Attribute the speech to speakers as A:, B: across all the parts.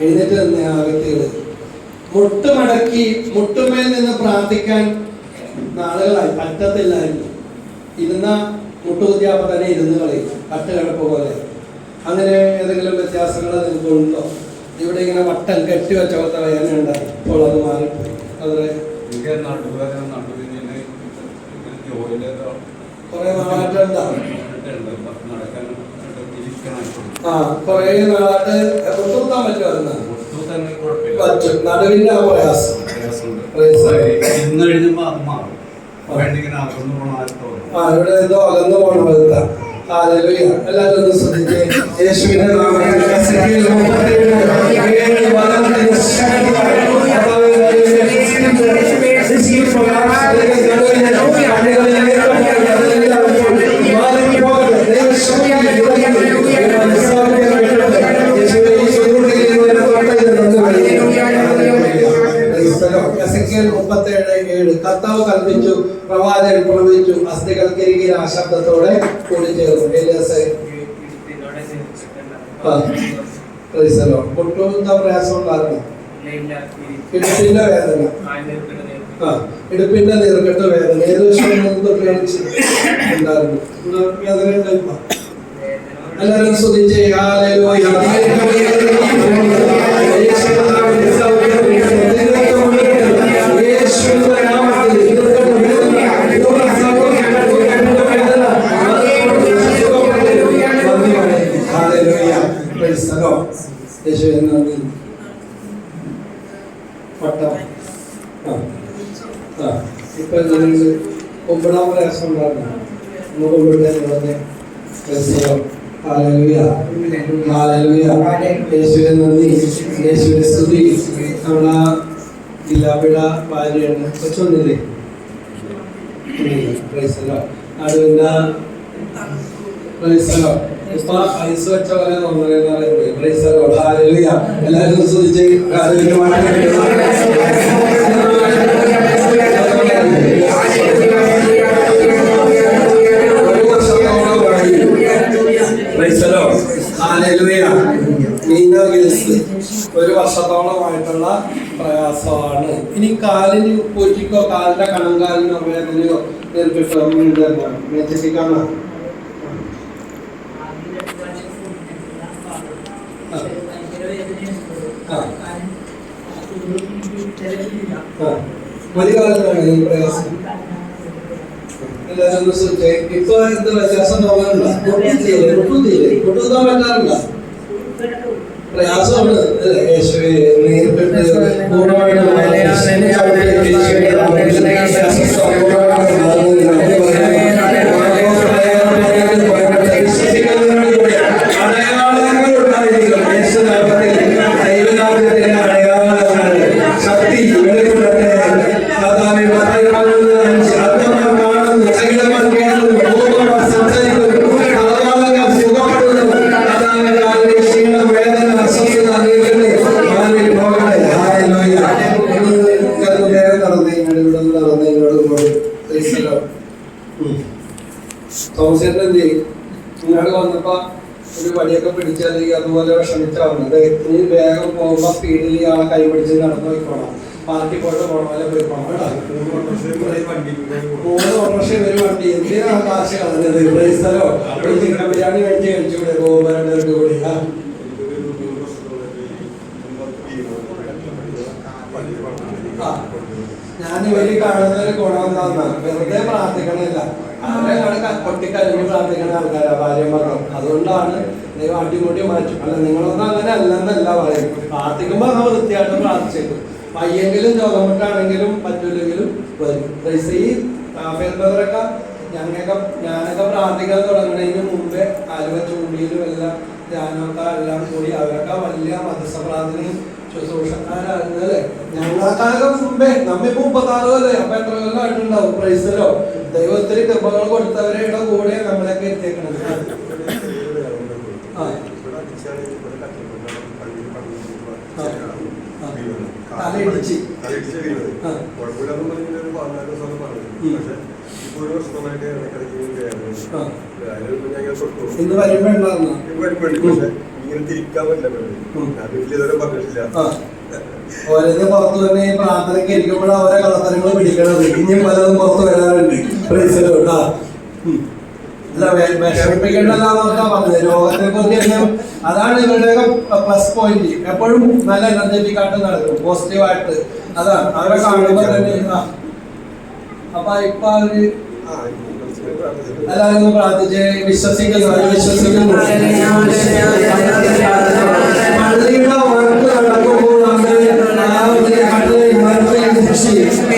A: എഴുന്നേറ്റ് തന്നെ ആ വ്യക്തികൾ മുട്ടുമടക്കി മുട്ടുമേൽ നിന്ന് പ്രാർത്ഥിക്കാൻ നാളുകളായി. പറ്റത്തില്ലായിരുന്നു. ഇരുന്ന മുട്ടുകുത്തിയാപ്പ തന്നെ ഇരുന്ന് കളയും. കട്ടുകിടപ്പ് പോലെ. അങ്ങനെ ഏതെങ്കിലും വ്യത്യാസങ്ങൾ നിങ്ങൾക്കുണ്ടോ? ഇവിടെ ഇങ്ങനെ വട്ടം കെട്ടി വെച്ച പോലത്തെ വേദന ഉണ്ടായി. അപ്പോൾ അത് മാറിപ്പോയി. അതെ കുറെ നാളായിട്ടുണ്ടാവും ആ കുറെ നാളായിട്ട് ഒത്തുകൂത്താൻ പറ്റുമായിരുന്നു പറ്റും. നടുവിന്റെ ആ പ്രയാസം.
B: ഇന്ന് കഴിഞ്ഞപ്പോ അത് മാറും.
A: ആ ഇവിടെ എന്തോ അകന്നു പോകണം ഹാലലുയ എല്ലാവരും ഒന്ന് ശ്രദ്ധിച്ചേ യേശുവിന്റെ നാമത്തിൽ പ്രവാചകൻ പ്രവചിച്ചു. അസ്ഥികൾക്കരികിൽ ആ ശബ്ദത്തോടെ കൂടിച്ചേർന്നു. പൊട്ടുന്ന ഉണ്ടായിരുന്നു ഇടുപ്പിന്റെ വേദന. വേദന. ഏത് വിഷയം ഉണ്ടായിരുന്നു. വേദന ഉണ്ട് എല്ലാവരും പട്ടം. ആ ആ. ഇപ്പൊ എന്തെങ്കിലും കുമ്പിടാൻ പ്രയാസം ഉണ്ടായിരുന്നു. ഒന്ന് കുമ്പിട്ടേ പറഞ്ഞേ യേശുവിനെ നന്ദി. യേശുവിനെ സ്തുതി. നമ്മളെ ജില്ലാപിഴ ഭാര്യയാണ്. കൊച്ചൊന്നില്ലേ അടുവിന്റെ പ്രൈസലോ ഇപ്പൊ ഐസ് വെച്ച പോലെ തോന്നുന്നത് പറയുന്നത്. പ്രൈസലോ എല്ലാവരും ശ്രദ്ധിച്ച് ഒരു വർഷത്തോളമായിട്ടുള്ള പ്രയാസമാണ് ഇനി കാലിന് പൊറ്റിക്കോ കാലിന്റെ കണങ്കാലിനോ വേദനയോ നേരിട്ടോ മെച്ചപ്പിക്കാണോ ആ. ഒരു കാലത്താണ് ഈ പ്രയാസം എല്ലാവരും ഒന്ന് ശ്രദ്ധിച്ചേ. ഇപ്പൊ എന്ത് വ്യത്യാസം തോന്നാറുണ്ടോ പൊട്ടുത്തിയില്ലേ പൊട്ടുത്തിയില്ലേ പൊട്ടുത്താൻ പറ്റാറില്ല പ്രയാസമാണ്? യേശുവേ നേരിട്ട് പൂർണമായിട്ട് തോമസേട്ടൻ എന്ത് ചെയ്യും? ഇങ്ങോട്ട് വന്നപ്പോ ഒരു വടിയൊക്കെ പിടിച്ച് അല്ലെങ്കിൽ അതുപോലെ വിഷമിച്ചാ വന്നത് നീ വേഗം പോകുമ്പോ സ്പീഡിൽ ആ കൈ പിടിച്ച് നടന്നു പോയിക്കോണം പാർട്ടി പോയിട്ട് പോകണം അല്ലെ പോയി പോകണം കേട്ടോ. മൂന്ന് ഓട്ടോറിക്ഷ ഒരു വണ്ടി. എന്തിനാണ് കാശ് കളഞ്ഞത്? പ്രൈസലോ ഒരു ചിക്കൻ ബിരിയാണി കഴിച്ച് കഴിച്ചൂടെ ഗോപരണ്ടർക്ക് കൂടി. ഞാൻ ഇവർ കാണുന്നവര് ഒരു ഗുണം എന്താന്നാ വെറുതെ പ്രാർത്ഥിക്കണില്ല അവരെ കണക്ക് പൊട്ടിക്കഴിഞ്ഞ് പ്രാർത്ഥിക്കുന്ന ആൾക്കാരാ ഭാര്യ മക്കളും. അതുകൊണ്ടാണ് ദൈവം അടിമുടി മാറ്റും. അല്ല നിങ്ങളൊന്നും അങ്ങനെ അല്ലെന്നല്ല പറയും പ്രാർത്ഥിക്കുമ്പോ നമ്മൾ വൃത്തിയായിട്ട് പ്രാർത്ഥിച്ചേക്കും. വയ്യെങ്കിലും രോഗമുട്ടാണെങ്കിലും പറ്റൂലെങ്കിലും വരും. ഈ കാഫേന്ദ്രൊക്കെ ഞങ്ങൾക്ക് ഞാനൊക്കെ പ്രാർത്ഥിക്കാൻ തുടങ്ങുന്നതിന് മുമ്പേ ആലുവ ചൂണ്ടിയിലും എല്ലാം ധ്യാനമൊക്കെ എല്ലാം കൂടി അവരൊക്കെ വലിയ മതസപ്രാർത്ഥനയും പ്രാർത്ഥനയും ശുശ്രൂഷക്കാരായിരുന്നു അല്ലേ ഞങ്ങളെക്കാളും മുമ്പേ. നമ്മിപ്പോ മുപ്പത്താറ് കൊല്ലേ അപ്പൊ എത്ര കൊല്ലമായിട്ടുണ്ടാവും പ്രൈസലോ ദൈവത്തിന് കൃപകൾ കൊടുത്തവരുടെ കൂടെ നമ്മളൊക്കെ എത്തിയേക്കണത്. ആ. ആ. ഇന്ന് വരുമ്പോ ഉണ്ടായിരുന്നോ?
C: ഇങ്ങനെ തിരിക്കാൻ പറ്റില്ല വീട്ടിൽ ഇതുവരെ പറഞ്ഞിട്ടില്ല.
A: ഓരോന്ന് പുറത്തു വരുന്ന ഈ പ്രാർത്ഥനയ്ക്ക് ഇരിക്കുമ്പോഴാണ് ഓരോ കള്ളത്തരങ്ങൾ പിടിക്കണത്. ഇനിയും പലതും പുറത്തു വരാറുണ്ട്. കേട്ടാ. അതാണ് ഇവരുടെയൊക്കെ പ്ലസ് പോയിന്റ് എപ്പോഴും നല്ല എനർജറ്റിക് ആയിട്ട് നടക്കും. പോസിറ്റീവ് ആയിട്ട്. അതാണ്. അവരെ കാണുമ്പോൾ തന്നെ. അപ്പൊ ഇപ്പൊ
C: അവർ.
A: എല്ലാവരും പ്രാർത്ഥിച്ച് വിശ്വസിക്കുന്നു. വിശ്വസിക്കുന്നു.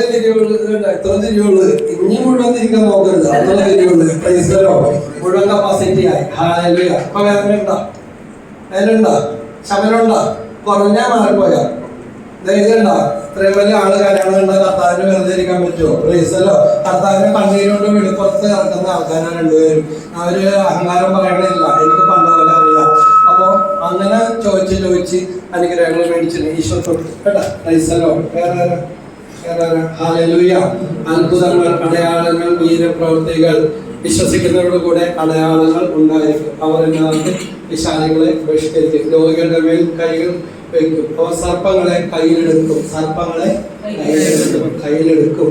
A: തിരിവുള്ളൂ ഇതുണ്ട്. എത്ര തിരിക്കാൻ നോക്കരുത്. അത്ര തിരിവുള്ളൂ പ്രൈസലോ മുഴുവൻ കപ്പാസിറ്റി ആയി. ഹാലലുയ അപ്പൊ വേദന ഉണ്ടോ? വേദന ഉണ്ടോ? ശമനമുണ്ടോ കുറഞ്ഞാ മാറിപ്പോയാ. ധൈര്യമുണ്ടോ ഇത്രയും വലിയ ആൾ കാര്യങ്ങളുണ്ട് കർത്താവിന് വെറുതെ ഇരിക്കാൻ പറ്റുമോ? പ്രൈസലോ കർത്താവിന് കണ്ണീരോട് വെളിപ്പുറത്ത് ഇറക്കുന്ന ആൾക്കാരാണ് രണ്ടുപേരും. അവർ അഹങ്കാരം പറയണില്ല എനിക്ക് പണ്ട് പോലെ അറിയാം. അപ്പൊ അങ്ങനെ ചോദിച്ച് ചോദിച്ച് അനുഗ്രഹങ്ങൾ മേടിച്ചിട്ടുണ്ട് ഈശോ കേട്ടോ? പ്രൈസലോ വേറെ അത്ഭുതങ്ങൾ അടയാളങ്ങൾ വീരപ്രവൃത്തികൾ വിശ്വസിക്കുന്നവരുടെ കൂടെ അടയാളങ്ങൾ ഉണ്ടായിരിക്കും. അവർ എന്നതിനകത്ത് വിശാലികളെ ബഹിഷ്കരിക്കും രോഗികളുടെ മേൽ കൈകൾ വയ്ക്കും അവർ സർപ്പങ്ങളെ കയ്യിലെടുക്കും. സർപ്പങ്ങളെ കയ്യിലെടുക്കും. കയ്യിലെടുക്കും.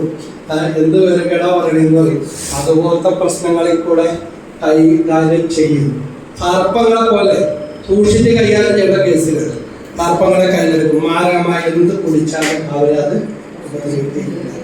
A: എന്ത് വിലക്കെടാ പറയണെന്ന് പറയും അതുപോലത്തെ പ്രശ്നങ്ങളിൽ കൂടെ കൈകാര്യം ചെയ്യും. സർപ്പങ്ങളെ പോലെ സൂക്ഷിച്ച് കൈകാര്യം ചെയ്യേണ്ട കേസുകൾ സർപ്പങ്ങളെ കയ്യിലെടുക്കും. മാരകമായി എന്ത് കുടിച്ചാലും അവരത് Gracias.